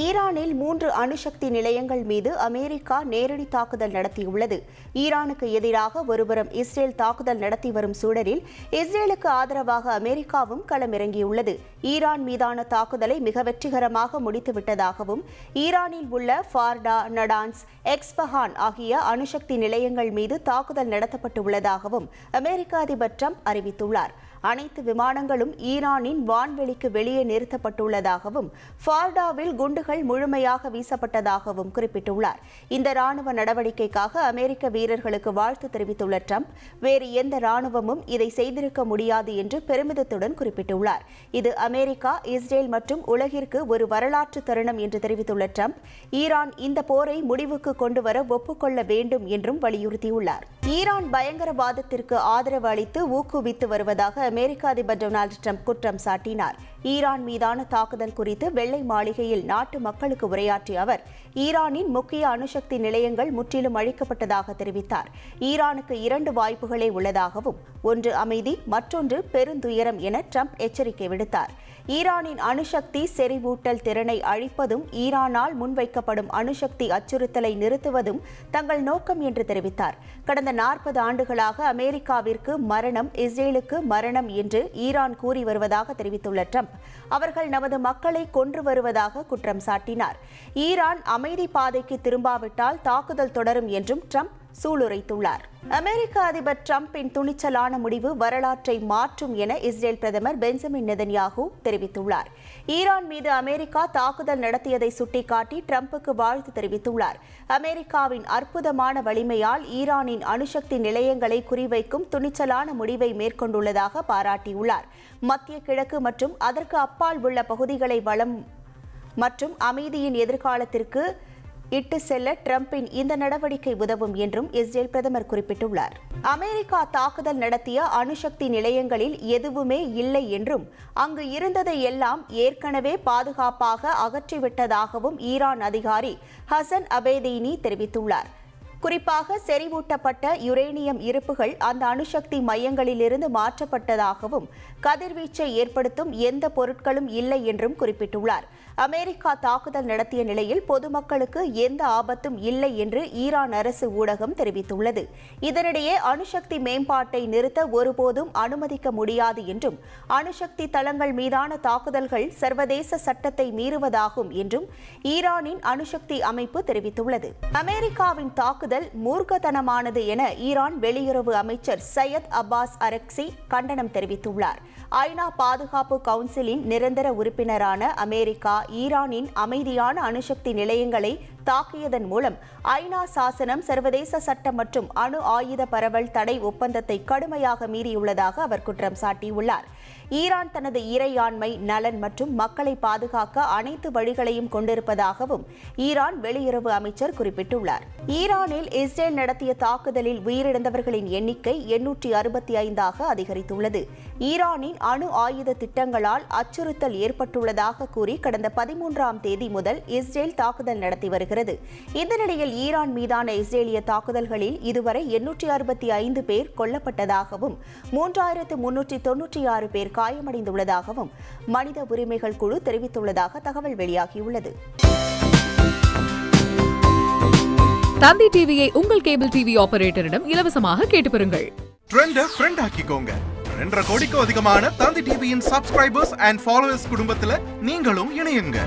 ஈரானில் மூன்று அணுசக்தி நிலையங்கள் மீது அமெரிக்கா நேரடி தாக்குதல் நடத்தியுள்ளது. ஈரானுக்கு எதிராக ஒருபுறம் இஸ்ரேல் தாக்குதல் நடத்தி வரும் சூழலில் இஸ்ரேலுக்கு ஆதரவாக அமெரிக்காவும் களமிறங்கியுள்ளது. ஈரான் மீதான தாக்குதலை மிக வெற்றிகரமாக முடித்துவிட்டதாகவும் ஈரானில் உள்ள ஃபார்டா நடான்ஸ் எக்ஸ்பஹான் ஆகிய அணுசக்தி நிலையங்கள் மீது தாக்குதல் நடத்தப்பட்டுள்ளதாகவும் அமெரிக்க அதிபர் ட்ரம்ப் அறிவித்துள்ளார். அனைத்து விமானங்களும் ஈரானின் வான்வெளிக்கு வெளியே நிறுத்தப்பட்டுள்ளதாகவும் ஃபார்டாவில் குண்டுகள் முழுமையாக வீசப்பட்டதாகவும் குறிப்பிட்டுள்ளார். இந்த ராணுவ நடவடிக்கைக்காக அமெரிக்க வீரர்களுக்கு வாழ்த்து தெரிவித்துள்ள ட்ரம்ப் வேறு எந்த ராணுவமும் இதை செய்திருக்க முடியாது என்று பெருமிதத்துடன் குறிப்பிட்டுள்ளார். இது அமெரிக்கா இஸ்ரேல் மற்றும் உலகிற்கு ஒரு வரலாற்று தருணம் என்று தெரிவித்துள்ள ட்ரம்ப் ஈரான் இந்த போரை முடிவுக்கு கொண்டுவர ஒப்புக்கொள்ள வேண்டும் என்றும் வலியுறுத்தியுள்ளார். ஈரான் பயங்கரவாதத்திற்கு ஆதரவு அளித்து ஊக்குவித்து வருவதாக அமெரிக்க அதிபர் டொனால்டு ட்ரம்ப் குற்றம் சாட்டினார். ஈரான் மீதான தாக்குதல் குறித்து வெள்ளை மாளிகையில் நாட்டு மக்களுக்கு உரையாற்றிய அவர் ஈரானின் முக்கிய அணுசக்தி நிலையங்கள் முற்றிலும் அழிக்கப்பட்டதாக தெரிவித்தார். ஈரானுக்கு இரண்டு வாய்ப்புகளே உள்ளதாகவும் ஒன்று அமைதி மற்றொன்று பெருந்துயரம் என ட்ரம்ப் எச்சரிக்கை விடுத்தார். ஈரானின் அணுசக்தி செறிவூட்டல் திறனை அழிப்பதும் ஈரானால் முன்வைக்கப்படும் அணுசக்தி அச்சுறுத்தலை நிறுத்துவதும் தங்கள் நோக்கம் என்று தெரிவித்தார். கடந்த நாற்பது ஆண்டுகளாக அமெரிக்காவிற்கு மரணம் இஸ்ரேலுக்கு மரணம் என்று ஈரான் கூறி வருவதாக தெரிவித்துள்ள ட்ரம்ப் அவர்கள் நமது மக்களை கொன்று வருவதாக குற்றம் சாட்டினார். ஈரான் அமைதி பாதைக்கு திரும்பாவிட்டால் தாக்குதல் தொடரும் என்றும் ட்ரம்ப் சூளுரைத்துள்ளார். அமெரிக்க அதிபர் டிரம்பின் துணிச்சலான முடிவு வரலாற்றை மாற்றும் என இஸ்ரேல் பிரதமர் பெஞ்சமின் நெதன்யாகு தெரிவித்துள்ளார். ஈரான் மீது அமெரிக்கா தாக்குதல் நடத்தியதை சுட்டிக்காட்டி டிரம்புக்கு வாழ்த்து தெரிவித்துள்ளார். அமெரிக்காவின் அற்புதமான வலிமையால் ஈரானின் அணுசக்தி நிலையங்களை குறிவைக்கும் துணிச்சலான முடிவை மேற்கொண்டுள்ளதாக பாராட்டியுள்ளார். மத்திய கிழக்கு மற்றும் அதற்கு அப்பால் உள்ள பகுதிகளை வளம் மற்றும் அமைதியின் எதிர்காலத்திற்கு இட்டு செல்ல டிரம்பின் இந்த நடவடிக்கை உதவும் என்றும் இஸ்ரேல் பிரதமர் குறிப்பிட்டுள்ளார். அமெரிக்கா தாக்குதல் நடத்திய அணுசக்தி நிலையங்களில் எதுவுமே இல்லை என்றும் அங்கு இருந்ததை எல்லாம் ஏற்கனவே பாதுகாப்பாக அகற்றிவிட்டதாகவும் ஈரான் அதிகாரி ஹசன் அபேதீனி தெரிவித்துள்ளார். குறிப்பாக செறிவூட்டப்பட்ட யுரேனியம் இருப்புகள் அந்த அணுசக்தி மையங்களிலிருந்து மாற்றப்பட்டதாகவும் கதிர்வீச்சை ஏற்படுத்தும் எந்த பொருட்களும் இல்லை என்றும் குறிப்பிட்டுள்ளார். அமெரிக்கா தாக்குதல் நடத்திய நிலையில் பொதுமக்களுக்கு எந்த ஆபத்தும் இல்லை என்று ஈரான் அரசு ஊடகம் தெரிவித்துள்ளது. இதனிடையே அணுசக்தி மேம்பாட்டை நிறுத்த ஒருபோதும் அனுமதிக்க முடியாது என்றும் அணுசக்தி தளங்கள் மீதான தாக்குதல்கள் சர்வதேச சட்டத்தை மீறுவதாகும் என்றும் ஈரானின் அணுசக்தி அமைப்பு தெரிவித்துள்ளது. அமெரிக்காவின் தாக்குதல் தாக்குதல் மூர்க்கத்தனமானது என ஈரான் வெளியுறவு அமைச்சர் சையத் அப்பாஸ் அரக்சி கண்டனம் தெரிவித்துள்ளார். ஐநா பாதுகாப்பு கவுன்சிலின் நிரந்தர உறுப்பினரான அமெரிக்கா ஈரானின் அமைதியான அணுசக்தி நிலையங்களை தாக்கியதன் மூலம் ஐநா சாசனம் சர்வதேச சட்டம் மற்றும் அணு ஆயுத பரவல் தடை ஒப்பந்தத்தை கடுமையாக மீறியுள்ளதாக அவர் குற்றம் சாட்டியுள்ளார். ஈரான் தனது இறையாண்மை நலன் மற்றும் மக்களை பாதுகாக்க அனைத்து வழிகளையும் கொண்டிருப்பதாகவும் ஈரான் வெளியுறவு அமைச்சர் குறிப்பிட்டுள்ளார். ஈரானில் இஸ்ரேல் நடத்திய தாக்குதலில் உயிரிழந்தவர்களின் எண்ணிக்கை எண்ணூற்றி அறுபத்தி ஐந்தாக அதிகரித்துள்ளது. ஈரானின் அணு ஆயுத திட்டங்களால் அச்சுறுத்தல் ஏற்பட்டுள்ளதாக கூறி கடந்த பதிமூன்றாம் தேதி முதல் இஸ்ரேல் தாக்குதல் நடத்தி வருகிறது. இந்த நிலையில் ஈரான் மீதான இஸ்ரேலிய தாக்குதல்களில் இதுவரை எண்ணூற்றி அறுபத்தி ஐந்து பேர் கொல்லப்பட்டதாகவும் மூன்றாயிரத்து முன்னூற்றி தொன்னூற்றி ஆறு பேர் காயமடைந்துள்ளதாகவும் மனித உரிமைகள் குழு தெரிவித்துள்ளதாக தகவல் வெளியாகியுள்ளது. தந்தி டிவியை உங்கள் கேபிள் டிவி ஆபரேட்டரிடம் இலவசமாக கேட்டு பெறுங்கள். ட்ரெண்ட ஃப்ரெண்ட் ஆக்கிக்கோங்க. ரெண்டரை கோடிக்கும் அதிகமான தந்தி டிவியின் சப்ஸ்கிரைபர்ஸ் அண்ட் ஃபாலோவர்ஸ் குடும்பத்துல நீங்களும் இணையுங்க.